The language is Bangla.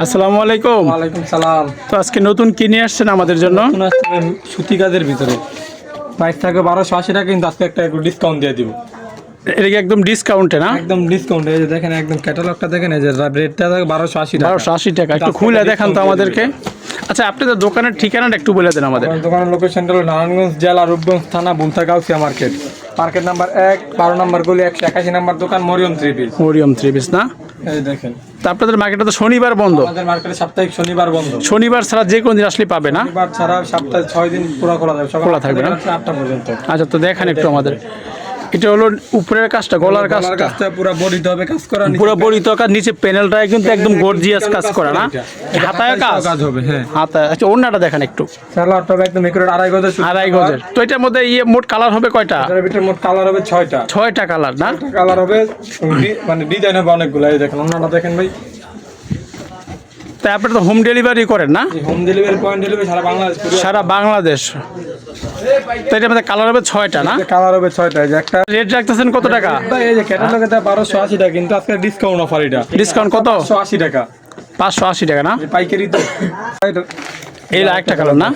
আসসালামু আলাইকুম। ওয়ালাইকুম সালাম। তো আজকে নতুন কি নিয়ে আসছেন আমাদের জন্য? সুতি কাজের ভিতরে। প্রাইস থাকে বারোশো আশি টাকা কিন্তু আজকে একটা একটু ডিসকাউন্ট দিয়ে দিব। এটা কি একদম ডিসকাউন্টে না? একদম ডিসকাউন্ট এই যে দেখেন একদম ক্যাটালগটা দেখেন এই যে রেটটা থাকে বারোশো আশি টাকা। বারোশো আশি টাকা একটু খুলে দেখান তো আমাদেরকে। আচ্ছা আপনাদের দোকানের ঠিকানাটা একটু বলে দেন আমাদের। দোকানের লোকেশনটা হলো নারায়ণগঞ্জ জেলা রূপগঞ্জ থানা Bulta Gausia market. Market number এক বারো নাম্বার গলি একশো একাশি নাম্বার দোকান Mariam three piece. Mariam three piece না? এই দেখেন। তা আপনাদের মার্কেটে তো শনিবার বন্ধ। আমাদের মার্কেটে সাপ্তাহিক শনিবার বন্ধ। শনিবার ছাড়া যে কোনো দিন আসলে পাবে না? শনিবার ছাড়া সপ্তাহে ছয় দিন পুরো খোলা যাবে খোলা থাকবে না? আটটা পর্যন্ত। আচ্ছা তো দেখেন একটু আমাদের। এটা হলো উপরের কাজটা গলার কাজটা। পুরো বডিতে হবে কাজ করা পুরো বড়ি তো কাজ নিচে প্যানেলটায় কিন্তু একদম গর্জিয়াস কাজ করা না? হাতায় কাজ? কাজ হবে হ্যাঁ। হাতায় আচ্ছা অন্যটা দেখেন একটু। হবে একদম একুরেট আড়াই গজের আড়াই। গজের। তো এটার মধ্যে ইয়ে মোট কালার হবে কয়টা? এটার ভিতরে মোট কালার হবে ছয়টা। ছয়টা কালার না? কালার হবে মানে ডিজাইন হবে অনেকগুলো এই দেখেন অন্যটা দেখেন ভাই। তাই আপনি তো হোম ডেলিভারি করেন না? হোম ডেলিভারি পয়েন্ট ডেলিভারি সারা বাংলাদেশ সারা বাংলাদেশ। তো এটার মধ্যে কালার হবে ছয়টা না? কালার হবে ছয়টা একটা রেট রাখতেছেন কত টাকা? এই যে ক্যাটালগে তা বারোশো আশি টাকা কিন্তু আজকে ডিসকাউন্ট অফার এটা। ডিসকাউন্ট কত? পাঁচশো আশি টাকা। পাঁচশো আশি টাকা না? পাইকারি তো। এই একটা কালার না?